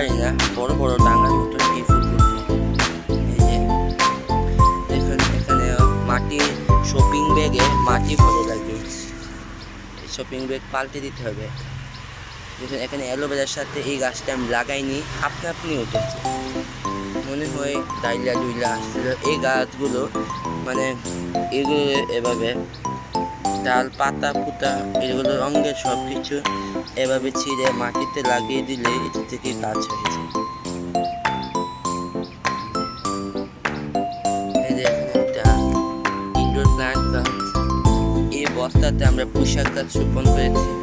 পারি না বড় বড় ডাঙার মতো এই এই এখানে মাটি শপিং ব্যাগে মাটি ভরে লাগিয়েছি শপিং ব্যাগ পাল্টে দিতে হবে। দেখুন, এখানে অ্যালোভেরার সাথে এই গাছটা আমি লাগাইনি, আপনি আপনি উঠেছে। মনে হয় ডাইলা ডুইলা এই গাছগুলো মানে এগুলো এভাবে ডাল, পাতা, ফুটা এগুলো রঙের সব কিছু এভাবে ছিঁড়ে মাটিতে লাগিয়ে দিলে এটি থেকে গাছ হয়ে এই বস্তাতে আমরা পোশাক গাছ রোপণ করেছি।